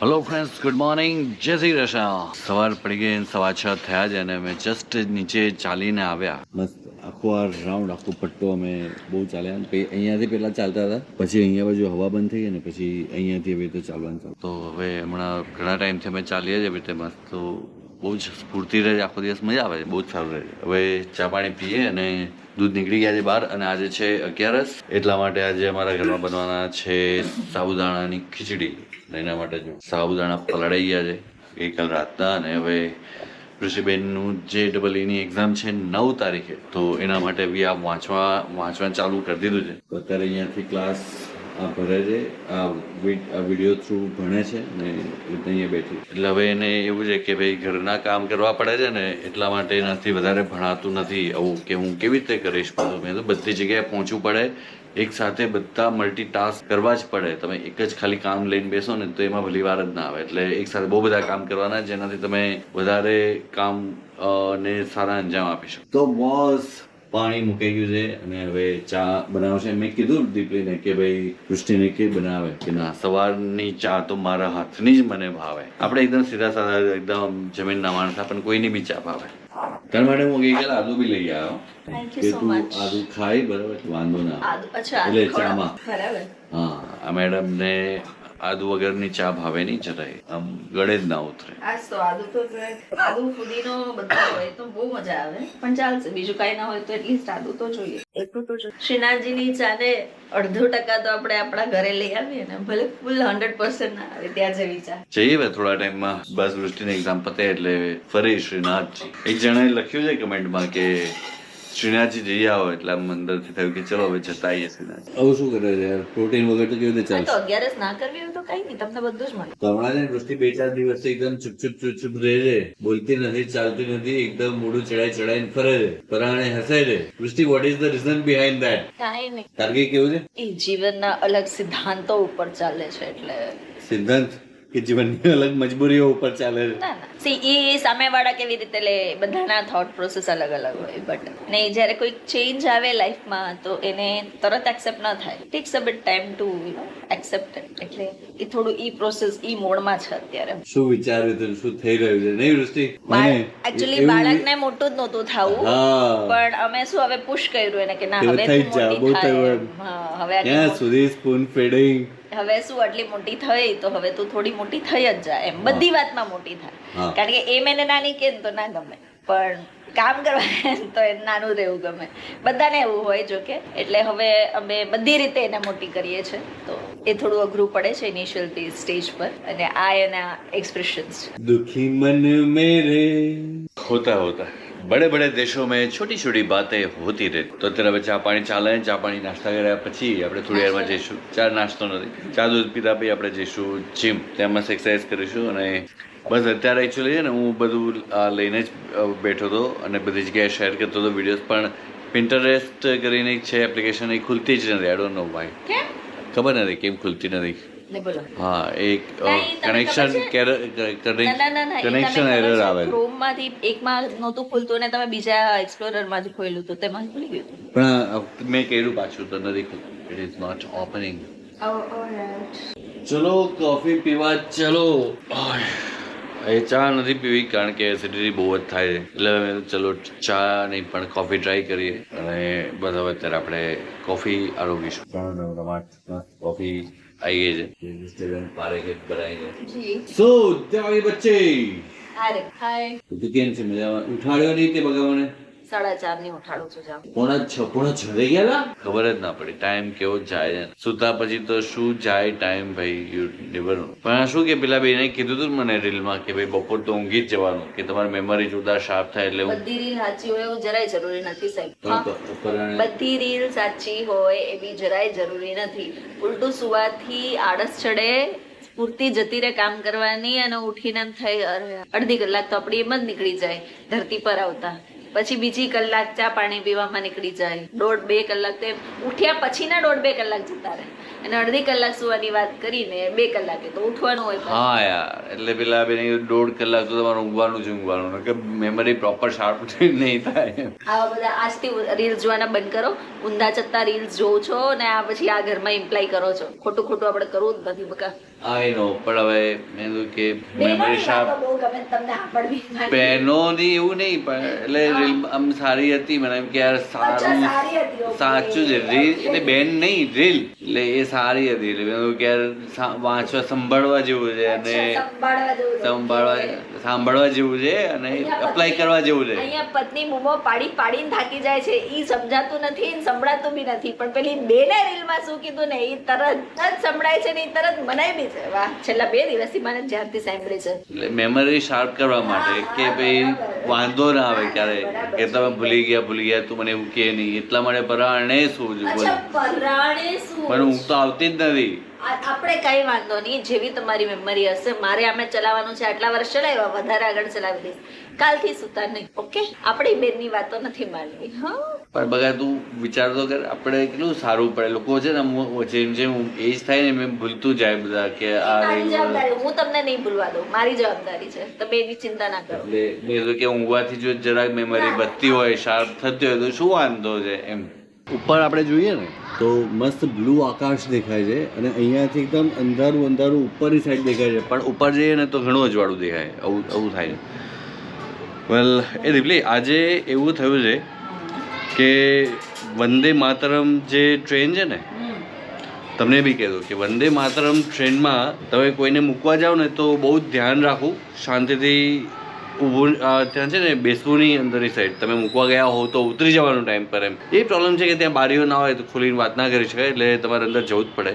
Hello friends good morning જય શ્રી કૃષ્ણ સવાર પડી ગઈ સવા છ થયા છે અને અમે જસ્ટ નીચે ચાલીને આવ્યા મસ્ત આખો આ રાઉન્ડ આખો પટ્ટો અમે બહુ ચાલ્યા અહીંયાથી પહેલાં ચાલતા હતા પછી અહીંયા બાજુ હવા બંધ થઈ ગઈ ને પછી અહીંયાથી હવે તો ચાલવાનું ચાલુ તો હવે હમણાં ઘણા ટાઈમથી અમે ચાલીએ છીએ એવી રીતે મસ્ત તો બહુ જ સ્ફૂર્તિ રહે આખો દિવસ મજા આવે બહુ જ સારું રહે હવે ચા પાણી પીએ અને દૂધ નીકળી ગયા છે બહાર અને આજે છે અગિયારસ. એટલા માટે આજે અમારા ઘરમાં બનવાના છે સાબુદાણાની ખીચડી. એના માટે જો સાબુદાણા પલાળાઈ ગયા છે ગઈકાલ રાતના અને હવે ઋષિબેનનું જે ડબલ એની એક્ઝામ છે નવ તારીખે, તો એના માટે બી આ વાંચવા વાંચવા ચાલુ કરી દીધું છે. અત્યારે અહીંયાથી ક્લાસ આ ભરે છે. આ વીડિયો થ્રુ ભણે છે ને અહીંયા બેઠી. એટલે હવે એને એવું છે કે ભાઈ ઘરના કામ કરવા પડે છે ને એટલા માટે એનાથી વધારે ભણાતું નથી. આવું કે હું કેવી રીતે કરીશ મેં તો બધી જગ્યાએ પહોંચવું પડે. એક સાથે બધા મલ્ટીટાસ્ક કરવા જ પડે. તમે એક જ ખાલી કામ લઈને બેસો ને તો એમાં ભલી વાર જ ના આવે. એટલે એક સાથે બહુ બધા કામ કરવાના જેનાથી તમે વધારે કામ ને સારા અંજામ આપી શકો. તો બોસ પાણી મુકાઈ ગયું છે અને હવે ચા બનાવશે. મેં કીધું દીપલીને કે ભાઈ વૃષ્ટિને કે બનાવે? કે ના સવારની ચા તો મારા હાથની જ મને ભાવે. આપણે એકદમ સીધા સાધા એકદમ જમીનના માણસ આપણને કોઈની બી ચા ભાવે. તાર માટે હું ગઈકાલે આદુ બી લઈ આવ્યો. કે તું આદુ ખાઈ બરાબર? વાંધો ના એટલે ચામાં. બરાબર. હા આ મેડમને આદુ વગરની ચા ભાવે નહીં જરાય આમ ગળે જ ના ઉતરે. આજ તો આદુ તો. આદુ ફુદીનો બધું હોય તો બહુ મજા આવે. પણ ચાલશે બીજું કાંઈ ના હોય તો એટલીસ્ટ આદુ તો જોઈએ. એટલું તો જોઈએ. શ્રીનાથજીની ચાને અડધો ટકા તો આપણે આપણા ઘરે લઈ આવીએ ને ભલે ફૂલ હંડ્રેડ પર્સન્ટ ના આવે ત્યાં જેવી ચા. જઈએ થોડા ટાઈમમાં. બસ વૃષ્ટિની એક્ઝામ પતે એટલે ફરી શ્રીનાથજી. એક જણાએ લખ્યું છે કમેન્ટમાં કે શ્રીનાથજી જઈ આવો એટલે આમ અંદરથી થયું કે ચલો હવે જતા આવીએ શ્રીનાથ આવું શું કરે છે યાર? પ્રોટીન વગર તો કેવી રીતે ચાલે તો અગિયારસ ના કરવી હોય તો કઈ નહીં તમને બધું જ મળે. તો હમણાં ને વૃષ્ટિ બે ચાર દિવસ એકદમ ચૂપ ચૂપ ચૂપ ચૂપ રહે છે. બોલતી નથી ચાલતી નથી એકદમ મોઢું ચડાઈ ચડાઈને ફરે છે. પરાણે હસે છે. Vrushti what is the reason behind that કાંઈ નહીં. તાર્ગી કેવું છે? એ જીવનના અલગ સિદ્ધાંતો ઉપર ચાલે છે એટલે. સિદ્ધાંત? કે જીવનની અલગ મજબૂરીઓ ઉપર ચાલે છે. સી એ સામેવાળા કેવી રીતે લે બધાના થોટ પ્રોસેસ અલગ અલગ હોય બટ નહીં જ્યારે કોઈ ચેન્જ આવે લાઈફમાં તો એને તરત એક્સેપ્ટ ન થાય. Takes a bit time to you know accept એટલે એ થોડું ઈ પ્રોસેસ ઈ મોડમાં છે અત્યારે. શું વિચાર્યું હતું શું થઈ રહ્યું છે? નહીં વૃષ્ટિ? એકચ્યુઅલી બાળકને મોટું જ નહોતું થવું. પણ અમે શું હવે પુશ કર્યું એને કે ના હવે થઈ જા, બહુ થયું હવે ક્યાં સુધી સ્પૂન ફીડિંગ હવે શું આટલી મોટી થઈ તો હવે તું થોડી મોટી થઈ જ જા. એમ બધી વાતમાં મોટી થાય કારણ કે એ મને નાની કે તો ના ગમે. પણ કામ કરવા તો એ નાનું રહેવું ગમે. બધાને એવું હોય જો કે. એટલે હવે અમે બધી રીતે એને મોટી કરીએ છીએ તો એ થોડું અઘરું પડે છે ઇનિશિયલ સ્ટેજ પર. અને આ એના એક્સપ્રેશન્સ છે. દુખી મન મેરે. હોતા હોતા. बड़े बड़े देशों में छोटी छोटी बातें होती रहती તો અત્યારે હવે ચા પાણી ચાલે ચા પાણી નાસ્તા કર્યા પછી આપણે થોડી વારમાં જઈશું ચા નાસ્તો નથી ચા દૂધ પીધા પછી આપણે જઈશું જીમ ત્યાં મસ્ત એક્સરસાઇઝ કરીશું અને બસ અત્યારે એકચ્યુઅલી છે ને હું બધું આ લઈને જ અ, બેઠો હતો અને બધી જગ્યાએ શેર કરતો હતો વિડીયોઝ પણ પિન્ટરેસ્ટ કરીને એક છે એપ્લિકેશન એ ખુલતી જ નથી આઈ ડોન્ટ નો વાય કેમ ખબર નથી કેમ ખુલતી નથી ને બોલો હા એક કનેક્શન કનેક્શન એરર આવે ક્રોમમાંથી એકમાં નહોતું ખુલતું ને તમે બીજા એક્સપ્લોરરમાંથી ખોલ્યું તો તેમાં ખુલી ગયું પણ મેં કર્યું પાછું તો નથી ઇટ ઇઝ નોટ ઓપનિંગ ચલો કોફી પીવા ચલો. એ ચા નથી પીવી કારણ કે એસિડિટી બહુ જ થાય છે. એટલે કીધું ચલો ચા નહીં પણ કોફી ટ્રાય કરીએ. અને બધા અત્યારે આપણે કોફી આરોગીશું. કોફી આવી ગઈ છે સો દેવાળી બચ્ચે હારે હાય તું છે મજામાં ઉઠાડ્યો નહીં તે બગાવને સાડા ચારની ઉઠાડું છું જાવ પોણા છ પોણા છ થઈ ગયા ખબર જ ના પડી ટાઈમ કેવો જાય સુતા પછી તો શું જાય ટાઈમ ભાઈ યુ નેવર પણ શું કે પેલા બેને કીધું હતું મને રીલમાં કે ભાઈ બપોર તો ઊંઘી જ જવાનું કે તમારી મેમરી જુદા શાર્પ થાય એટલે બધી રીલ સાચી હોય એવું જરાય જરૂરી નથી સાહેબ. બધી રીલ સાચી હોય એવી જરાય જરૂરી નથી. ઉલટું સુવાથી આળસ ચડે પૂરતી જતી રહે કામ કરવાની અને ઉઠીને થઈ અડધી કલાક તો આપણી એમ જ નીકળી જાય ધરતી પર આવતા. પછી બીજી કલાક ચા પાણી પીવામાં નીકળી જાય. દોઢ બે કલાક તો એમ ઉઠ્યા પછીના દોઢ બે કલાક જતા રહે. અને અડધી કલાક સુવાની વાત કરીને બે કલાકે તો ઉઠવાનું હોય હા યાર એટલે પેલા બેન દોઢ કલાક તો તમારે ઊંઘવાનું જ ઊંઘવાનું કે મેમરી પ્રોપર શાર્પ નહીં થાય આવા બધા આજથી રીલ્સ જોવાના બંધ કરો. ઊંધા જતા રીલ્સ જોવો છો ને આ પછી આ ઘરમાં ઇમ્પ્લાય કરો છો. ખોટું ખોટું આપણે કરવું જ નથી બકા. આઈ નો પણ હવે મેં કે મેમરી શાર્પ બહુ ગમે તમને સાંભળવી. બહેનોની એવું નહીં પણ એટલે રીલ આમ સારી હતી. મને એમ કે યાર સારું. સાચું છે રીલ એટલે બેન નહીં રીલ એટલે એ સારી હતી. એટલે મેં કે યાર વાંચવા સંભાળવા જેવું છે અને સંભાળવા. સંભાળવા જેવું છે અને અપ્લાય કરવા જેવું છે. અહીંયા પત્ની બૂમો પાડી પાડીને થાકી જાય છે. ઈ સમજાતું નથી ને સંભળાતું બી નથી. પણ પેલી બેને રીલમાં શું કીધું ને ઈ તરત જ સંભળાય છે ને ઈ તરત મનાય બી છે. વાહ છેલ્લા બે દિવસથી મને જ્યારથી સાંભળી છે. એટલે મેમરી શાર્પ કરવા માટે કે ભાઈ વાંધો ના આવે ક્યારે? કે તમે ભૂલી ગયા ભૂલી ગયા તું મને એવું કે નહીં. એટલા માટે પરાણે શું બોલ. પરાણે શું પણ હું તો આવતી જ નથી. આપણે કઈ વાંધો નહીં જેવી તમારી મેમરી હશે. મારે આમે ચલાવવાનું છે આટલા વર્ષ ચલાવ્યા વધારે આગળ ચલાવી દઈશ. કાલથી સુતા નહીં ઓકે? આપણી બેનની વાતો નથી માનવી હા? પણ બગા તું વિચાર તો કર આપણે કેટલું સારું પડે. લોકો છે ને જેમ જેમ એજ થાય ને એમ ભૂલતું જાય બધા કે આ જવાબદારી હું તમને નહીં ભૂલવા દઉં મારી જવાબદારી છે. તમે એની ચિંતા ના કરો. એટલે મેં કે ઊંઘવાથી જો જરાક મેમરી વધતી હોય શાર્પ થતી હોય તો શું વાંધો છે એમ? ઉપર આપણે જોઈએ ને, તો મસ્ત બ્લુ આકાશ દેખાય છે અને અહીંયાથી એકદમ અંધારું અંધારું ઉપરની સાઈડ દેખાય છે. પણ ઉપર જઈએ ને તો ઘણું અજવાળું દેખાય, આવું આવું થાય વેલ એ દીપલી, આજે એવું થયું છે કે વંદે માતરમ જે ટ્રેન છે ને, તમને બી કહેતો કે વંદે માતરમ ટ્રેનમાં તમે કોઈને મૂકવા જાઓ ને તો બહુ જ ધ્યાન રાખવું, શાંતિથી ઊભું ત્યાં છે ને બેસવું નહીં અંદરની સાઈડ તમે મૂકવા ગયા હો તો ઉતરી જવાનો ટાઈમ પર એમ. એ પ્રોબ્લેમ છે કે ત્યાં બારીઓ ના હોય તો ખોલીને વાત ના કરી શકાય એટલે તમારે અંદર જવું જ પડે.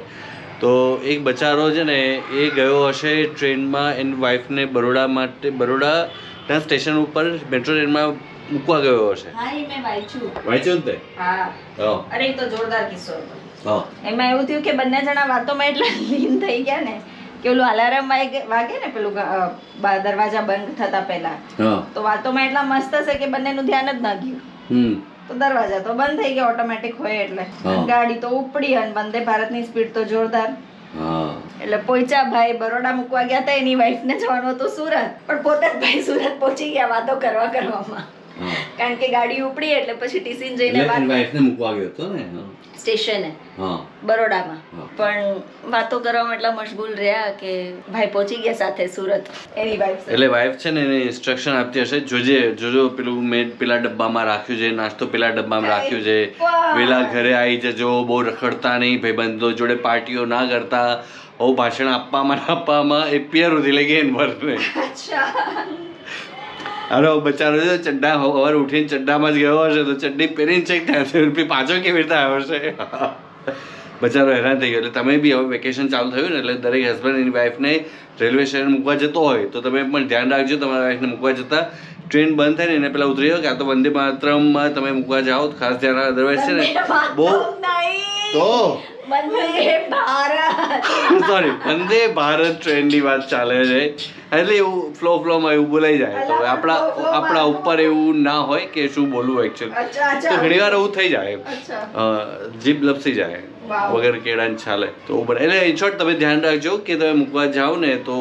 તો એક બચારો છે ને એ ગયો હશે ટ્રેનમાં એની વાઈફને બરોડા માટે બરોડા ત્યાં સ્ટેશન ઉપર મેટ્રો ટ્રેનમાં મૂકવા ગયો હશે. વાંચ્યું. ને હા. હા. અરે તો જોરદાર કિસ્સો હતો. એમાં એવું થયું કે બંને જણા વાતોમાં એટલા લીન થઈ ગયા ને કે ઓલું અલાર્મ વાગે ને પેલું દરવાજા બંધ થતા પહેલા. તો વાતોમાં એટલા મસ્ત હશે કે બંનેનું ધ્યાન જ ના ગયું. તો દરવાજા તો બંધ થઈ ગયા ઓટોમેટિક હોય એટલે. ગાડી તો ઉપડી અને વંદે ભારતની સ્પીડ તો જોરદાર. એટલે પોઈચા ભાઈ બરોડા મૂકવા ગયા હતા એની વાઈફને જવાનું હતું સુરત. પણ પોતે જ ભાઈ સુરત પહોંચી ગયા વાતો કરવા કરવામાં. કારણ કે ગાડી ઉપડી એટલે પછી ટીસીન જઈને વાઈફને મૂકવા ગયો હતો ને? સ્ટેશને. બરોડામાં. પણ વાતો કરવામાં એટલા મશગુલ રહ્યા કે ભાઈ પહોંચી ગયા સાથે સુરત. એની વાઈફ એટલે વાઈફ છે ને એને ઇન્સ્ટ્રક્શન આપતી હશે. જોજે જોજો પેલું મેં પેલા ડબ્બામાં રાખ્યું છે નાસ્તો પેલા ડબ્બામાં રાખ્યું છે. વેલા ઘરે આવી જજો બહુ રખડતા નહીં ભાઈબંધો જોડે પાર્ટીઓ ના કરતા ઓ ભાષણ આપવામાં આપવામાં એ પિયર સુધી લઈ ગઈ એન અચ્છા. અરે બચારો છે ચડ્ડા સવારે ઉઠીને ચડ્ડામાં જ ગયો હશે તો ચડ્ડી પહેરીને ચેક ત્યાંથી રૂપિયા પાછો કેવી રીતે આવ્યો છે? બચારો હેરાન થઈ ગયો. એટલે તમે બી હવે વેકેશન ચાલુ થયું ને એટલે દરેક હસબન્ડ એની વાઈફને રેલવે સ્ટેશન મૂકવા જતો હોય તો તમે પણ ધ્યાન રાખજો તમારા વાઈફને મૂકવા જતા. ટ્રેન બંધ થાય ને એને પેલા ઉતરી જાઓ કે આ તો વંદે માતરમમાં તમે મૂકવા જાઓ ખાસ ધ્યાન રાખો. અદરવાઇઝ છે ને બહુ તો વંદે ભારત. સોરી વંદે ભારત ટ્રેનની વાત ચાલે છે. એટલે એવું ફ્લો ફ્લોમાં એવું બોલાઈ જાય. તો આપણા આપણા ઉપર એવું ના હોય કે શું બોલવું એકચ્યુઅલી તો ઘણી વાર એવું થઈ જાય. જીભ લપસી જાય. વગર કેળાને ચાલે તો બને. એટલે ઇન શોર્ટ તમે ધ્યાન રાખજો કે તમે મૂકવા જાઓ ને તો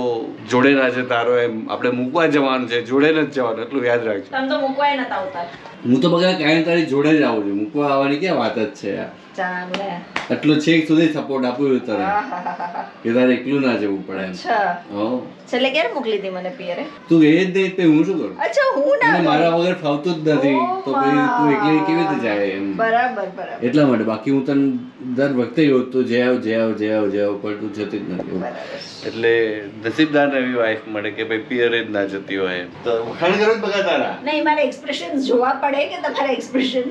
જોડે ના છે તારો એમ. આપણે મૂકવા જવાનું છે જોડે નથી જવાનું એટલું યાદ રાખજો. તમે તો મૂકવાય નતા આવતા. હું તો બગા કાયમ તારી જોડે જ આવું છું. મૂકવા આવવાની ક્યાં વાત જ છે યાર. ચાલે. આટલો છેક સુધી સપોર્ટ આપ્યો તને. કે તારે એકલું ના જવું પડે એમ. અચ્છા. છેલ્લે ક્યારે મોકલી હતી મને પિયરે? તું એ જ નહીં તે હું શું કરું? અચ્છા હું ના મારા વગર ફાવતું જ નથી. તો પછી તું એકલી કેવી રીતે જાય એમ? બરાબર બરાબર. એટલા માટે. બાકી હું તને દર વખતે એવું તું જે આવ જે આવ જે આવ જે આવ પણ તું જતી જ નથી. એટલે નસીબદાર એવી વાઈફ મળે કે ભાઈ પિયરે જ ના જતી હોય તો વખાણ કરો જ બગા તારા. નહીં મારા એક્સપ્રેશન જોવા પડે કે તમારા એક્સપ્રેશન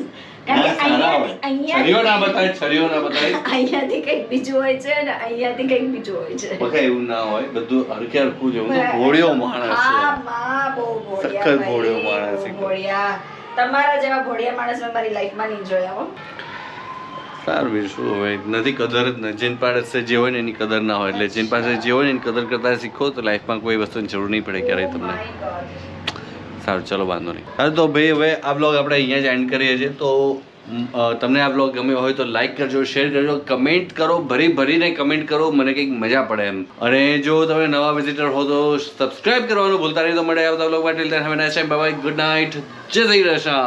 અહીંયાથી છરીઓ ના અહીંયાથી બતાવે છરીઓ ના બતાવે અહીંયાથી કંઈક બીજું હોય છે અને અહીંયાથી કંઈક બીજું હોય છે. બગા એવું ના હોય બધું હરખે હરખું છે ભોળ્યો માણસ હા છું માં બહુ ભોળિયા સખત ભોળ્યો માણસ બહુ તમારા જેવા ભોળિયા માણસ મેં મારી લાઈફમાં નહીં જોયા સારું બીજું શું હોય? નથી કદર જ ન જેન પાસે જે હોય ને એની કદર ના હોય. એટલે જેન પાસે જે હોય ને એની કદર કરતા શીખો તો લાઈફમાં કોઈ વસ્તુની જરૂર નહીં પડે ક્યારેય Oh તમને. સારું ચલો વાંધો નહીં. હા તો ભાઈ હવે આ બ્લોગ આપણે અહીંયા જ એન્ડ કરીએ છીએ. તો તમને આ બ્લોગ ગમ્યો હોય તો લાઈક કરજો શેર કરજો કમેન્ટ કરો ભરી ભરીને કમેન્ટ કરો મને કંઈક મજા પડે એમ. અને જો તમે નવા વિઝિટર હો તો સબસ્ક્રાઇબ કરવાનું ભૂલતા નહીં. તો મળે આવતા બ્લોગ માટે હવે next time bye good night Jai Shri Krishna.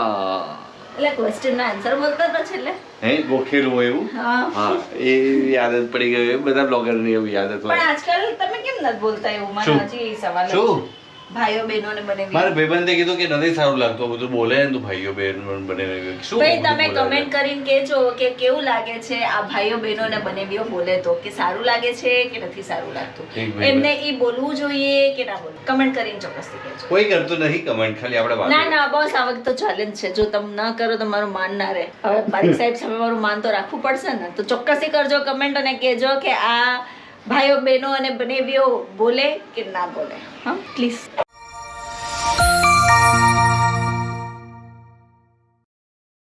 એટલે ક્વેશ્ચન નો આન્સર બોલતો હતો છેલ્લે? હે ગોખેલું હોય એવું? હા. હા એ આદત પડી ગઈ બધા બધા બ્લોગરની એવી આદત પણ આજકાલ તમે કેમ નથી બોલતા એવું? મને હજી સવાલ જ શું? ભાઈઓ બહેનો બને મારા ભાઈબંધે કીધું કે નથી સારું લાગતું બધું બોલે ને ભાઈઓ બહેન બને શું ભાઈ તમે કમેન્ટ કરીને કહેજો કે કેવું લાગે છે આ ભાઈઓ બહેનો ને બનેવીઓ બોલે તો કે સારું લાગે છે કે નથી સારું લાગતું? એમને ઈ બોલવું જોઈએ કે ના બોલવું? કમેન્ટ કરીને ચોક્કસથી કહેજો. કોઈ કરતું નથી કમેન્ટ ખાલી આપણે વાત ના ના બસ આ વખતે તો ચેલેન્જ છે. જો તમે ન કરો તો મારું માન ના રહે. હવે પારીક સાહેબ સામે મારું માન તો રાખવું પડશે ને? તો ચોક્કસથી કરજો કમેન્ટ અને કહેજો કે આ ભાઈઓ બહેનો અને બનેવીઓ બોલે કે ના બોલે? હા પ્લીઝ